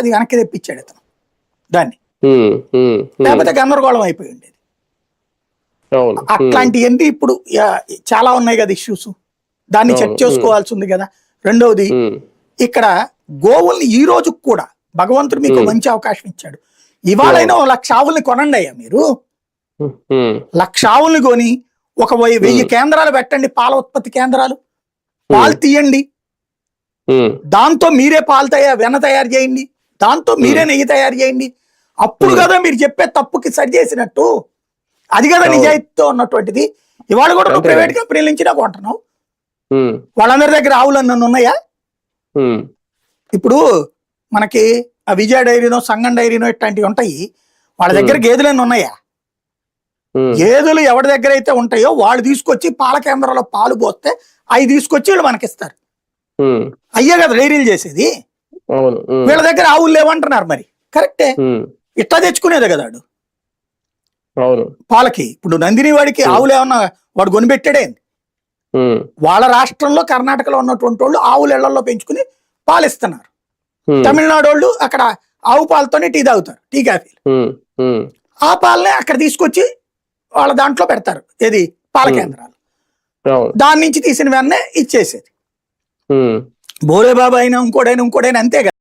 అది వెనక్కి తెప్పించాడు అతను దాన్ని. లేకపోతే గందరగోళం అయిపోయి ఉండేది. అట్లాంటివన్నీ ఇప్పుడు చాలా ఉన్నాయి కదా ఇష్యూస్. దాన్ని చెక్. చేసుకోవాల్సి ఉంది కదా. రెండవది ఇక్కడ గోవుల్ని ఈ రోజు కూడా భగవంతుడు మీకు. మంచి అవకాశం ఇచ్చాడు. ఇవాళైనా లక్ష ఆవుల్ని కొనండి అయ్యా మీరు. లక్ష ఆవుల్ని కొని ఒక వెయ్యి కేంద్రాలు పెట్టండి పాల ఉత్పత్తి కేంద్రాలు. పాలు తీయండి. దాంతో మీరే పాలు తయారు వెన్న తయారు చేయండి. దాంతో మీరే నెయ్యి తయారు చేయండి. అప్పుడు. కదా మీరు చెప్పే తప్పుకి సరి చేసినట్టు. అది కదా. నిజాయితీతో ఉన్నటువంటిది. ఇవాళ కూడా నువ్వు ప్రైవేట్ కంపెనీల నుంచి నాకు కొంటున్నావు ఉమ్, వాళ్ళందరి దగ్గర ఆవులు అన్న ఉన్నాయా? ఇప్పుడు మనకి ఆ విజయ డైరీనో సంగం డైరీనో ఇట్లాంటివి ఉంటాయి. వాళ్ళ దగ్గర గేదెలన్నీ ఉన్నాయా? ఉమ్, గేదెలు ఎవరి దగ్గర అయితే ఉంటాయో వాళ్ళు తీసుకొచ్చి పాల కేంద్రంలో పాలు పోస్తే అవి తీసుకొచ్చి వీళ్ళు మనకిస్తారు. అయ్యే కదా డైరీలు చేసేది. వీళ్ళ దగ్గర ఆవులు లేవంటున్నారు మరి. కరెక్టే. ఇట్లా తెచ్చుకునేది కదా వాడు పాలకి. ఇప్పుడు నందిని వాడికి ఆవులు ఏమన్నా వాడు కొనిపెట్టాడే? వాళ్ళ రాష్ట్రంలో కర్ణాటకలో ఉన్నటువంటి వాళ్ళు ఆవులు ఇళ్ళలో పెంచుకుని పాలు ఇస్తున్నారు ఉమ్, తమిళనాడు వాళ్ళు అక్కడ ఆవు పాలతోనే టీ తాగుతారు టీ కాఫీలు. ఆ పాలనే అక్కడ తీసుకొచ్చి వాళ్ళ దాంట్లో పెడతారు ఏది? పాల. కేంద్రాలు. దాని నుంచి తీసిన వెన్నే ఇచ్చేసేది. బోరే బాబా అయినా ఇంకోడైనా ఇంకోడైనా అంతే